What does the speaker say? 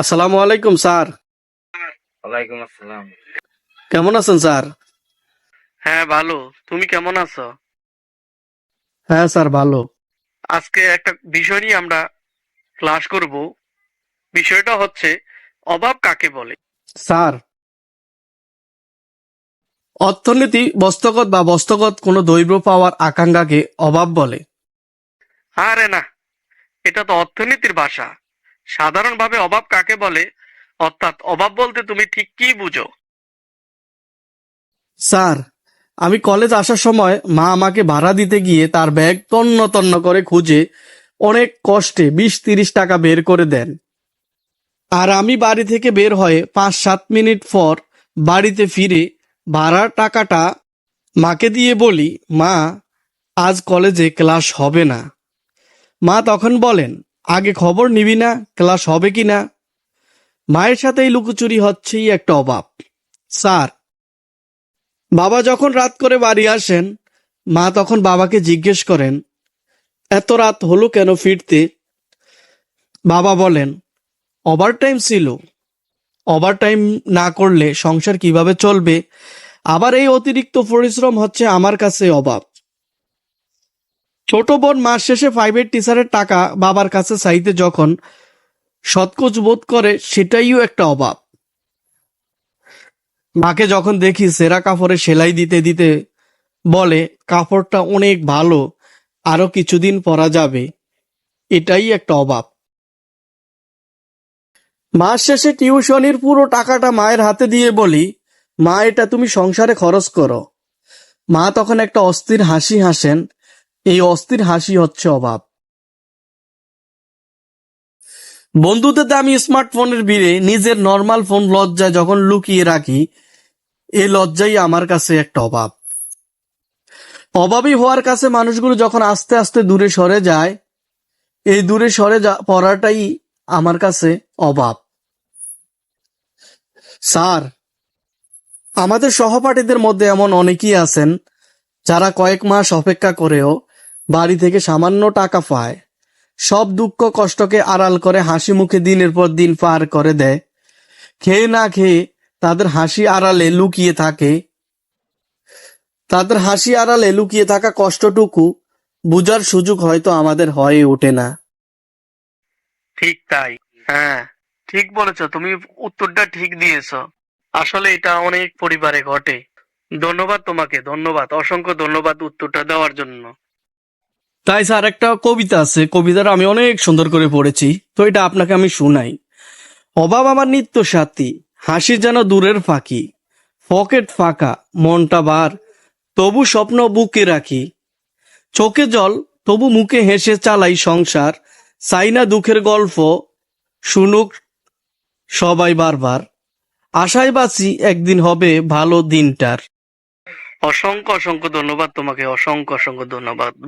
আসসালামু আলাইকুম স্যার। ওয়ালাইকুম আসসালাম। কেমন আছেন স্যার? হ্যাঁ ভালো। তুমি কেমন আছো? হ্যাঁ স্যার ভালো। আজকে একটা বিষয় নিয়ে আমরা ক্লাস করব। বিষয়টা হচ্ছে অভাব কাকে বলে? স্যার অর্থনীতি বস্তগত বা বস্তগত কোনো দৈব পাওয়ার আকাঙ্ক্ষাকে অভাব বলে। আরে না এটা তো অর্থনীতির ভাষা। সাধারণভাবে অভাব কাকে বলে? অর্থাৎ অভাব বলতে তুমি ঠিক কি বুঝো? স্যার, আমি কলেজ আসার সময় মা আমাকে ভাড়া দিতে গিয়ে তার ব্যাগ তন্ন তন্ন করে খুঁজে অনেক কষ্টে বিশ তিরিশ টাকা বের করে দেন। আর আমি বাড়ি থেকে বের হয়ে পাঁচ সাত মিনিট পর বাড়িতে ফিরে ভাড়ার টাকাটা মাকে দিয়ে বলি, মা, আজ কলেজে ক্লাস হবে না। মা তখন বলেন আগে খবর নিবি না, ক্লাস হবে কি না মায়ের সাথে এই লুকোচুরি হচ্ছেই একটা অভাব স্যার, বাবা যখন রাত করে বাড়ি আসেন, মা তখন বাবাকে জিজ্ঞেস করেন, এত রাত হলো কেন ফিরতে? বাবা বলেন ওভারটাইম ছিল। ওভারটাইম না করলে সংসার কীভাবে চলবে? আবার এই অতিরিক্ত পরিশ্রম হচ্ছে আমার কাছে অভাব ছোট বোন মাস শেষে ফাইভের টিচারের টাকা বাবার কাছে চাইতে যখন সৎকোচ বোধ করে, সেটাইও একটা অভাব। মাকে যখন দেখি সেরা কাপড়ে সেলাই দিতে দিতে বলে, কাপড়টা অনেক ভালো, আরও কিছুদিন পরা যাবে। এটাই একটা অভাব। মাস শেষে টিউশনির পুরো টাকাটা মায়ের হাতে দিয়ে বলি, মা, এটা তুমি সংসারে খরচ করো। মা তখন একটা অস্থির হাসি হাসেন এই অস্থির হাসি হচ্ছে অভাব বন্ধুদের দামি স্মার্টফোনের ভিড়ে নিজের নর্মাল ফোন লজ্জায় যখন লুকিয়ে রাখি, এ লজ্জাই আমার কাছে একটা অভাব অভাবী হওয়ার কাছে মানুষগুলো যখন আস্তে আস্তে দূরে সরে যায়, এই দূরে সরে পড়াটাই আমার কাছে অভাব স্যার, আমাদের সহপাঠীদের মধ্যে এমন অনেকেই আছেন যারা কয়েক মাস অপেক্ষা করেও বাড়ি থেকে সামান্য টাকা পায়। সব দুঃখ কষ্টকে আড়াল করে হাসি মুখে দিনের পর দিন পার করে দেয়। খেয়ে না খেয়ে তাদের হাসি আড়ালে লুকিয়ে থাকে। তাদের হাসি আড়ালে লুকিয়ে থাকা কষ্টটুকু বুঝার সুযোগ হয়তো আমাদের হয়ে ওঠে না। ঠিক তাই। হ্যাঁ ঠিক বলেছ, তুমি উত্তরটা ঠিক দিয়েছ। আসলে এটা অনেক পরিবারে ঘটে। ধন্যবাদ তোমাকে, ধন্যবাদ, অসংখ্য ধন্যবাদ উত্তরটা দেওয়ার জন্য। তাই স্যার, একটা কবিতা আছে। কবিতাটা আমি অনেক সুন্দর করে পড়েছি। তো এটা আপনাকে আমি শুনাই। অভাব আমার নিত্য সাথী, হাসি যেন দূরের ফাঁকি। পকেট ফাঁকা, মনটা বার, তবু স্বপ্ন বুকে রাখি। চোখে জল, তবু মুখে হেসে চালাই সংসার। চাই না দুঃখের গল্প, শুনুক সবাই বারবার। আশায় বাঁচি একদিন হবে ভালো দিনটার। অসংখ্য অসংখ্য ধন্যবাদ তোমাকে, অসংখ্য অসংখ্য ধন্যবাদ।